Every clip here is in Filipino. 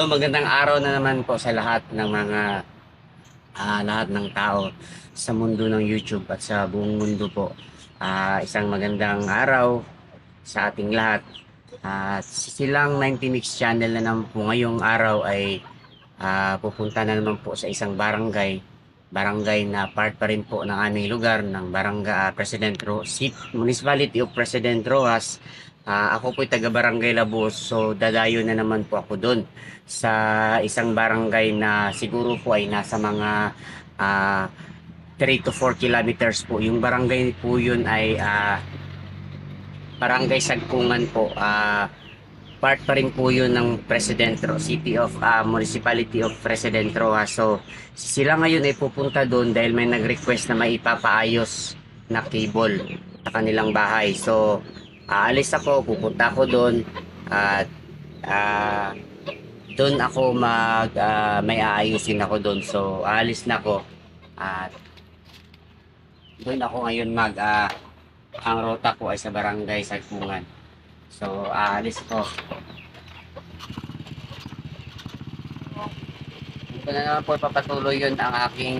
Hello, magandang araw na naman po sa lahat ng mga ah, lahat ng tao sa mundo ng YouTube at sa buong mundo po. Ah, isang magandang araw sa ating lahat. At silang 90 Mix Channel na naman po ngayong araw ay ah, pupunta na naman po sa isang barangay barangay na part pa rin po ng aming lugar ng barangay ah, President Ro Seat Municipality of President Rojas. Ah, ako po taga Barangay Labos so dadayo na naman po ako doon sa isang barangay na siguro po ay nasa mga ah, 3 to 4 kilometers po. Yung barangay po yun ay ah, Barangay Sagkungan po. Ah, part pa rin po yun ng President Ro, City of ah, Municipality of President Rojas. So sila ngayon ay pupunta doon dahil may nag-request na maipapaayos na cable sa kanilang bahay. So aalis ako, pupunta ako doon at ah, doon ako mag ah, may aayusin ako doon. So aalis na ako at doon ako ngayon mag ah, ang rota ko ay sa barangay Sagpungan. So aalis ko. Ito na naman po papatuloy yun ang aking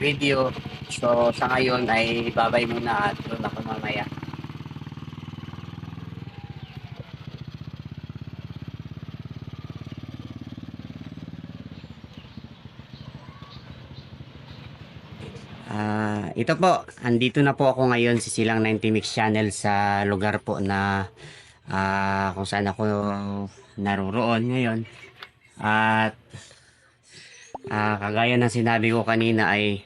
video. So sa ngayon ay babay muna at doon ako mamaya. Ah, ito po, andito na po ako ngayon sa Silang 90 Mix Channel sa lugar po na ah, kung saan ako naroroon ngayon. At ah, kagaya ng sinabi ko kanina ay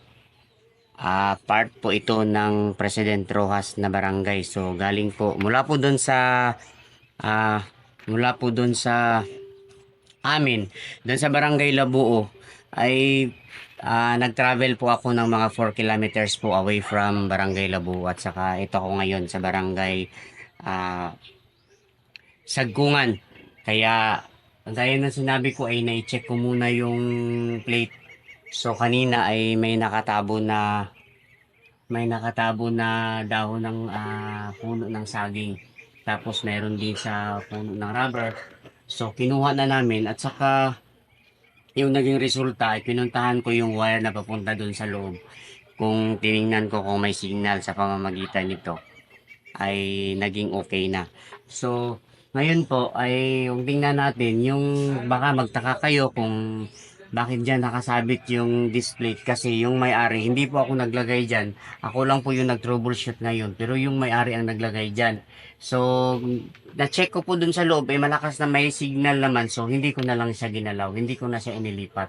ah, part po ito ng President Rojas na barangay. So galing po mula po doon sa ah, mula po doon sa amin, doon sa barangay Labuo ay Ah, nag-travel po ako ng mga 4 kilometers po away from Barangay Labu at saka ito ako ngayon sa Barangay ah, Sagkungan. Kaya gaya ng sinabi ko ay na-check ko muna yung plate. So kanina ay may nakatabo na may nakatabo na dahon ng ah, puno ng saging. Tapos meron din sa puno ng rubber. So kinuha na namin at saka yung naging resulta ay pinuntahan ko yung wire na papunta doon sa loob. Kung tiningnan ko kung may signal sa pamamagitan nito ay naging okay na. So, ngayon po ay yung tingnan natin yung baka magtaka kayo kung bakit dyan nakasabit yung display? Kasi yung may-ari hindi po ako naglagay dyan. Ako lang po yung nag-troubleshoot ngayon pero yung may-ari ang naglagay dyan. So na-check ko po dun sa loob, eh malakas na may signal naman, so hindi ko na lang siya ginalaw, hindi ko na siya inilipat.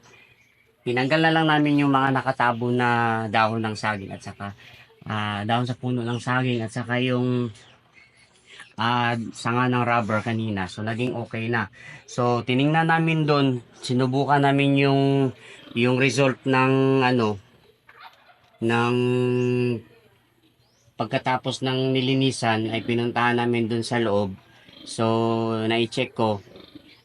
Tinanggal na lang namin yung mga nakatabo na dahon ng saging at saka ah, dahon sa puno ng saging at saka yung ah, sanga ng rubber kanina. So naging okay na. So tiningnan namin doon, sinubukan namin yung yung result ng ano ng pagkatapos ng nilinisan ay pinuntahan namin doon sa loob. So, na-check ko,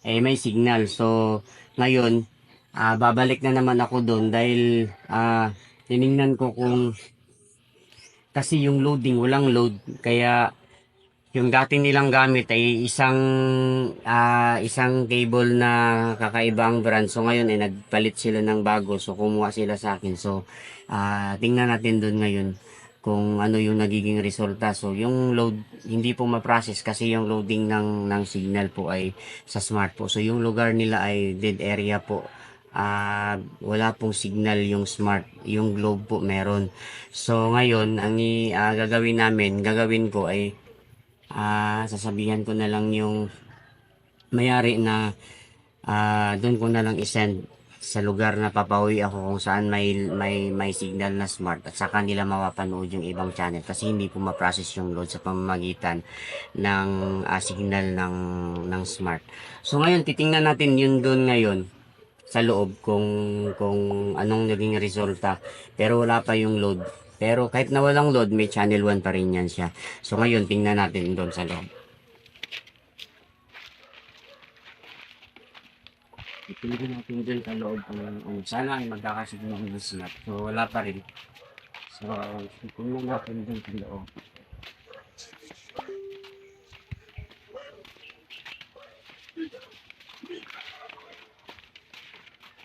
eh may signal. So, ngayon, ah, babalik na naman ako doon dahil ah, tiningnan ko kung kasi yung loading, walang load. Kaya, yung dating nilang gamit ay isang ah, isang cable na kakaibang brand. So, ngayon ay nagpalit sila ng bago. So, kumuha sila sa akin. So, ah, tingnan natin doon ngayon kung ano yung nagiging resulta. So, yung load, hindi po ma-process kasi yung loading ng, ng signal po ay sa smart po. So, yung lugar nila ay dead area po. Ah, wala pong signal yung smart, yung globe po meron. So, ngayon, ang ah, gagawin namin, gagawin ko ay ah, sasabihan ko na lang yung mayari na ah, doon ko na lang isend sa lugar na papawi ako kung saan may may may signal na smart at saka nila mapapanood yung ibang channel kasi hindi po ma-process yung load sa pamamagitan ng ah, signal ng ng smart. So ngayon titingnan natin yun doon ngayon sa loob kung kung anong naging resulta pero wala pa yung load. Pero kahit na walang load may channel 1 pa rin yan siya. So ngayon tingnan natin doon sa loob. Ipilitin natin dun sa loob um, sana ay magkakasigno ng snap. So wala pa rin. So tingnan natin dun sa loob.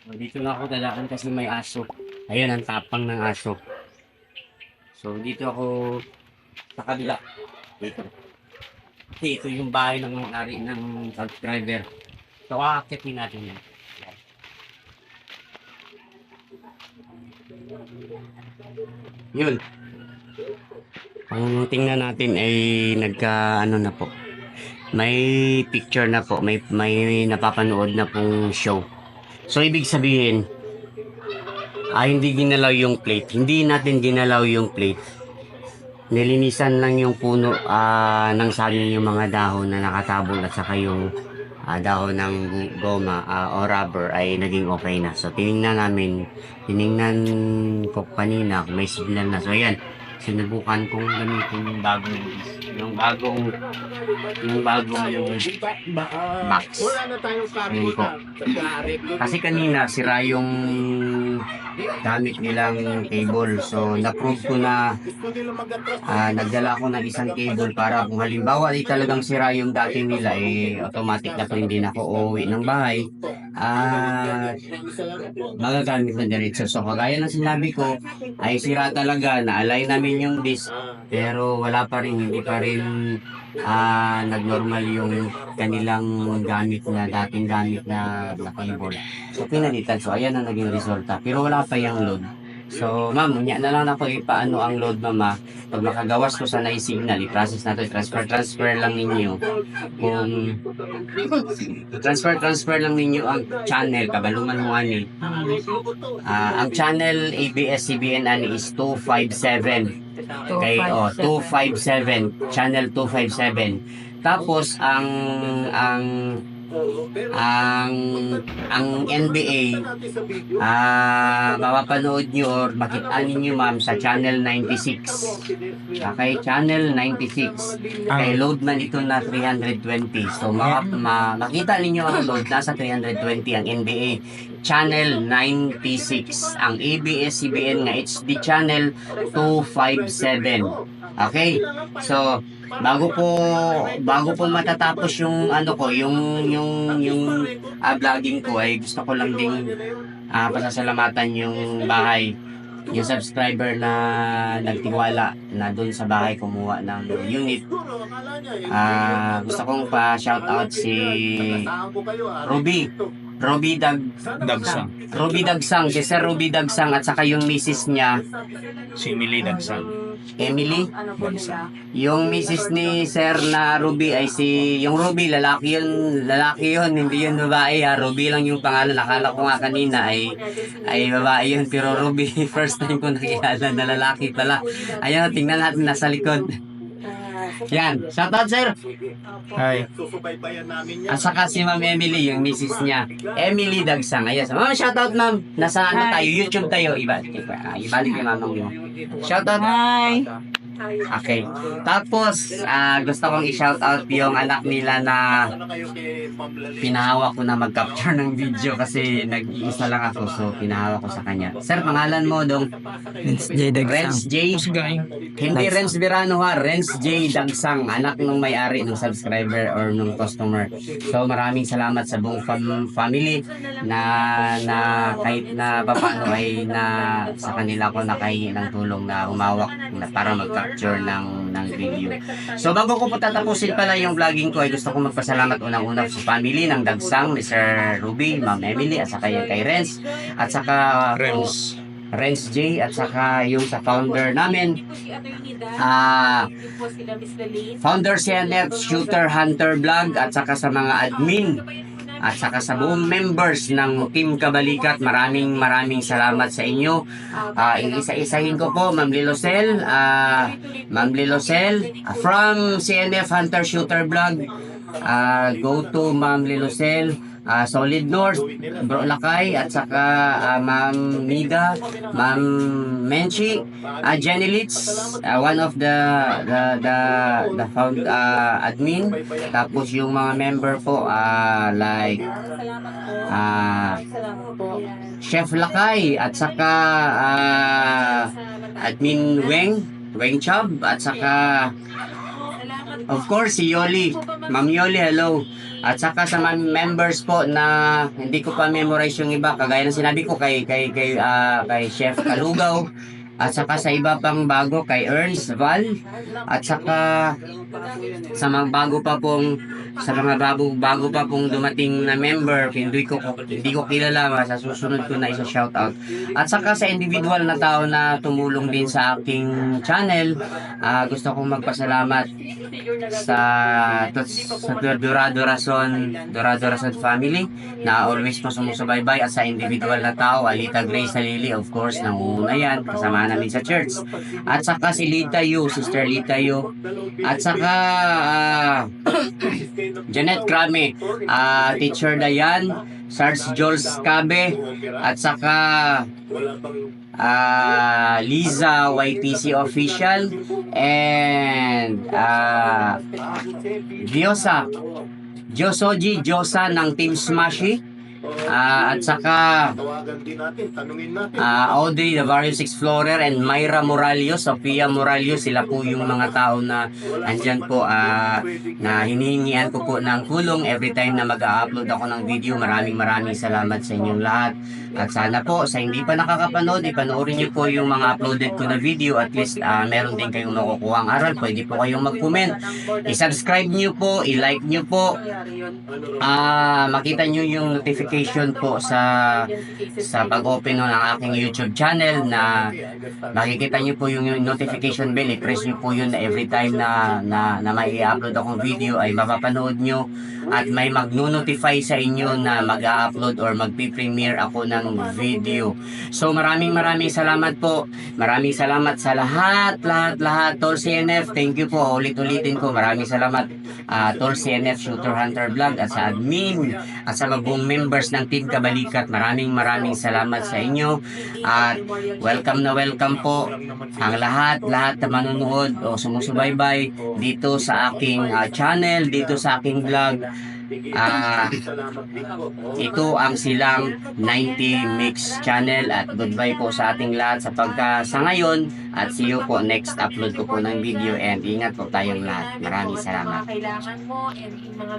So, dito na ako dadaan kasi may aso. Ayun, ang tapang ng aso. So, dito ako sa kabila. Dito. Kasi ito yung bahay ng may-ari ng subscriber. So, aakitin natin yan. Yun. Ang tingnan natin ay nagka ano na po. May picture na po, may may napapanood na pong show. So ibig sabihin, ay hindi ginalaw yung plate. Hindi natin ginalaw yung plate. Nilinisan lang yung puno ah, ng saging yung mga dahon na nakatabol at saka yung ah, dahon ng goma ah, o rubber ay naging okay na. So tiningnan namin, tiningnan ko kanina may signal na. So ayan, sinubukan kong gamitin yung bagong yung bagong yung bagong yung box. Wala na tayong Yun po. Kasi kanina sira yung gamit nilang cable. So na-prove ko na ah, nagdala ako ng isang cable para kung halimbawa ay talagang sira yung dati nila eh automatic na po hindi na ako uuwi ng bahay. At magagamit na diretso. So kagaya ng sinabi ko ay sira talaga. Na-align namin yung disc pero wala pa rin, hindi pa rin ah nag-normal yung kanilang gamit na dating gamit na, na cable. So pinalitan. So ayan ang naging resulta. Pero wala pa yung load. So ma'am, unya na lang ako ipaano ang load mama. Pag makagawas ko sa na-signal, i-process natin. Transfer, transfer lang ninyo. Kung transfer, transfer lang ninyo ang channel. Kabaluman mo ani. Ah, ang channel ABS-CBN ani is 257. Kay oh 257 channel 257 tapos ang ang ang ang NBA ah mapapanood nyo or makita ninyo ma'am sa channel 96 okay channel 96 kay load man ito na 320 so ma, ma, makita ninyo ang load nasa 320 ang NBA channel 96 ang ABS-CBN nga HD channel 257 okay so bago po bago po matatapos yung ano ko yung yung yung ah, vlogging ko ay gusto ko lang ding ah, pasasalamatan yung bahay. Yung subscriber na nagtiwala na doon sa bahay kumuha ng unit. Ah gusto kong pa shout out si Ruby Ruby Dag Dagsang. Ruby Dagsang si Sir Ruby Dagsang at saka yung misis niya Si Emily Dagsang. Emily Dagsang. Yung misis ni Sir na Ruby ay si... Yung Ruby, lalaki yun. Lalaki yun, hindi yun babae ha. Ruby lang yung pangalan. Nakala ko nga kanina ay, ay babae yun. Pero Ruby, first time ko nakilala na lalaki pala. Ayun, tingnan natin nasa likod. Yan. Shoutout, sir. Hi. Susubaybayan namin yan. At saka si Ma'am Emily, yung misis niya. Emily Dagsang. Ayan. Ma'am, shoutout, ma'am. Nasa ano tayo? YouTube tayo. Iba, iba, ah, ibalik yung mamang mo. Shoutout. Hi. Okay. Tapos, ah, gusto kong i-shoutout yung anak nila na pinahawa ko na mag-capture ng video kasi nag-iisa lang ako so pinahawa ko sa kanya. Sir, pangalan mo dong It's J. Renz Dagsang. J. Hindi Renz Virano ha, Renz J. Dagsang, anak ng may-ari ng subscriber or ng customer. So maraming salamat sa buong fam- family na na kahit na paano ay na sa kanila ko nakahingi ng tulong na umawak na para mag-capture ng ng video. So bago ko po tatapusin pala yung vlogging ko ay gusto ko magpasalamat unang-una sa family ng Dagsang ni Sir Ruby, Ma'am Emily at saka yung kay Renz at saka Rems. Renz J at saka yung sa founder namin ah founder si Annette Shooter Hunter Vlog at saka sa mga admin at saka sa buong members ng Team Kabalikat maraming maraming salamat sa inyo. Ah, iisa-isahin ko po Ma'am Lilosel ah Ma'am Lilosel ah, from CNF Hunter Shooter Vlog. Ah go to Ma'am Lilosel ah, Solid North Bro Lakay at saka ah, Ma'am Nida Ma'am Menchi ah, Jenny Litz ah, one of the the the, the found ah, admin tapos yung mga member po ah, like ah, Chef Lakay at saka ah, admin Weng Weng Chub at saka Of course, si Yoli. Ma'am Yoli, hello. At saka sa mga members po na hindi ko pa memorize yung iba, kagaya ng sinabi ko kay kay kay ah, kay Chef Kalugaw. At saka sa iba pang bago kay Ernst Val. At saka sa mga bago pa pong sa mga bago bago pa pong dumating na member, hindi ko hindi ko kilala, sa susunod ko na isa shout out. At saka sa individual na tao na tumulong din sa aking channel, ah, gusto kong magpasalamat sa sa Dorado Rason Dorado Rason family na always po sumusubaybay at sa individual na tao Alita Grace Salili of course nangunguna yan kasama namin sa church. At saka si Lita Yu Sister Lita Yu. At saka ah, Janet Krame ah, Teacher Dayan Sarge Jules Cabe at saka ah, Liza YTC official and ah Diosa Josoji Josa ng Team Smashy Ah, at saka ah, Audrey Navarro Explorer and Myra Moralio, Sofia Moralio, sila po yung mga tao na andyan po ah, na hinihingian ko po ng tulong every time na mag-upload ako ng video. Maraming maraming salamat sa inyong lahat. At sana po, sa hindi pa nakakapanood, ipanoorin niyo po yung mga uploaded ko na video. At least ah, meron din kayong makukuha ang aral. Pwede po kayong mag-comment. I-subscribe niyo po, i-like niyo po. Ah, makita niyo yung notification po sa sa pag-open ng aking YouTube channel na makikita niyo po yung notification bell, i-press niyo po yun na every time na na, na may i-upload akong video ay mapapanood niyo at may magno-notify sa inyo na mag-upload or magpi-premiere ako ng video. So maraming maraming salamat po. Maraming salamat sa lahat, lahat, lahat. Tol CNF, thank you po. Ulit-ulitin ko. Maraming salamat ah, Tol CNF Shooter Hunter Vlog at sa admin at sa mga members ng Team Kabalikat. Maraming maraming salamat sa inyo. At welcome na welcome po ang lahat, lahat na manonood o sumusubaybay dito sa aking ah, channel, dito sa aking vlog. Po. ito ang silang 90 Mix Channel at goodbye po sa ating lahat sa pagka sa ngayon at see you po next upload ko po ng video and ingat po tayong lahat. Maraming salamat. Kailangan mo and mga